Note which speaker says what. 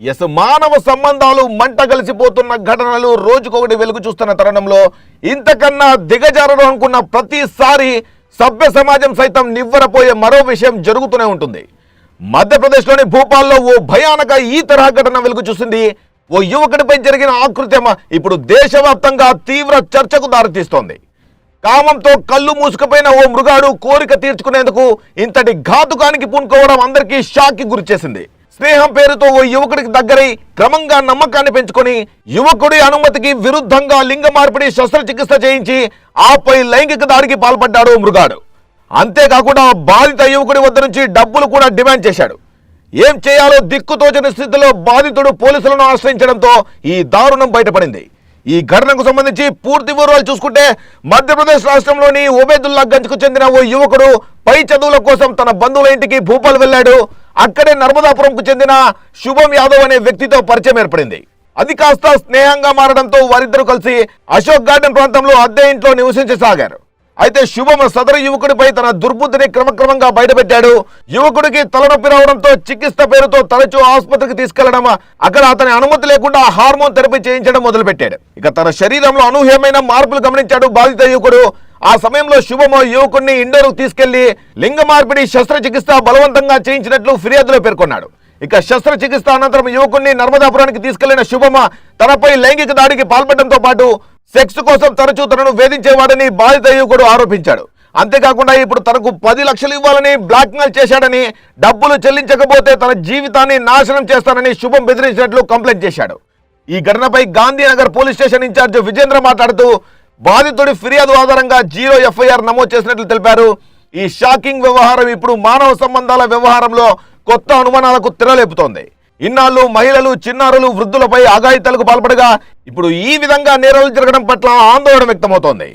Speaker 1: Yes మానవ సంబంధాలు మంట కలిసిపోతున్న ఘటనలు రోజుకొకటి వెలుగు చూస్తున్న తరుణంలో ఇంతకన్నా దిగజారడం అనుకున్న ప్రతిసారి సభ్య సమాజం సైతం నివ్వరపోయే మరో విషయం జరుగుతూనే ఉంటుంది. మధ్యప్రదేశ్లోని భూపాల్లో ఓ భయానక ఈ తరహా ఘటన వెలుగు చూసింది. ఓ యువకుడిపై జరిగిన ఆకృత్యమ ఇప్పుడు దేశవ్యాప్తంగా తీవ్ర చర్చకు దారితీస్తోంది. కామంతో కళ్ళు మూసుకుపోయిన ఓ మృగాడు కోరిక తీర్చుకునేందుకు ఇంతటి ఘాతుకానికి పూనుకోవడం అందరికీ షాక్కి గురిచేసింది. స్నేహం పేరుతో ఓ యువకుడికి దగ్గరై క్రమంగా నమ్మకాన్ని పెంచుకొని యువకుడి అనుమతికి విరుద్ధంగా లింగ మార్పిడి శస్త్రచికిత్స చేయించి ఆపై లైంగిక దాడికి పాల్పడ్డాడు ఓ మృగాడు. అంతేకాకుండా బాధిత యువకుడి వద్ద నుంచి డబ్బులు కూడా డిమాండ్ చేశాడు. ఏం చేయాలో దిక్కుతోచని స్థితిలో బాధితుడు పోలీసులను ఆశ్రయించడంతో ఈ దారుణం బయటపడింది. ఈ ఘటనకు సంబంధించి పూర్తి వివరాలు చూసుకుంటే మధ్యప్రదేశ్ రాష్ట్రంలోని ఒబేదుల్లా గంజ్కు చెందిన ఓ యువకుడు పై చదువుల కోసం తన బంధువుల ఇంటికి భూపాల్ వెళ్ళాడు. అక్కడే నర్మదాపురంకు చెందిన శుభం యాదవ్ అనే వ్యక్తితో పరిచయం ఏర్పడింది. అది కాస్త స్నేహంగా మారడంతో వారిద్దరూ కలిసి అశోక్ గార్డెన్ ప్రాంతంలో అద్దె ఇంట్లో నివసించసాగారు. అయితే శుభం సదరు యువకుడిపై తన దుర్బుద్ధిని క్రమక్రమంగా బయటపెట్టాడు. యువకుడికి తలనొప్పి రావడంతో చికిత్స పేరుతో తరచూ ఆసుపత్రికి తీసుకెళ్ళడం అక్కడ అతని అనుమతి లేకుండా హార్మోన్ థెరపీ చేయించడం మొదలుపెట్టాడు. ఇక తన శరీరంలో అనూహ్యమైన మార్పులు గమనించాడు బాధిత యువకుడు. ఆ సమయంలో శుభము యువకుడిని ఇండోర్కు తీసుకెళ్ళి లింగ మార్పిడి శస్త్రచికిత్స బలవంతంగా చేయించినట్లు ఫిర్యాదులో పేర్కొన్నాడు. ఇక శస్త్రచికిత్స అనంతరం యువకుడిని నర్మదాపురానికి తీసుకెళ్ళిన శుభమ తనపై లైంగిక దాడికి పాల్పడడంతో పాటు సెక్స్ కోసం తరచూ తనను వేధించేవాడని బాధిత యువకుడు ఆరోపించాడు. అంతేకాకుండా ఇప్పుడు తనకు పది లక్షలు ఇవ్వాలని బ్లాక్మెయిల్ చేశాడని డబ్బులు చెల్లించకపోతే తన జీవితాన్ని నాశనం చేస్తానని శుభం బెదిరించినట్లు కంప్లైంట్ చేశాడు. ఈ ఘటనపై Gandhinagar police station incharge Vijendra మాట్లాడుతూ బాధితుడి ఫిర్యాదు ఆధారంగా జీరో ఎఫ్ఐఆర్ నమోదు చేసినట్లు తెలిపారు. ఈ షాకింగ్ వ్యవహారం ఇప్పుడు మానవ సంబంధాల వ్యవహారంలో కొత్త అనుమానాలకు తెరలేపుతోంది. ఇన్నాళ్ళు మహిళలు చిన్నారులు వృద్ధులపై అఘాయిత్యాలకు పాల్పడగా ఇప్పుడు ఈ విధంగా నేరాలు జరగడం పట్ల ఆందోళన వ్యక్తమవుతోంది.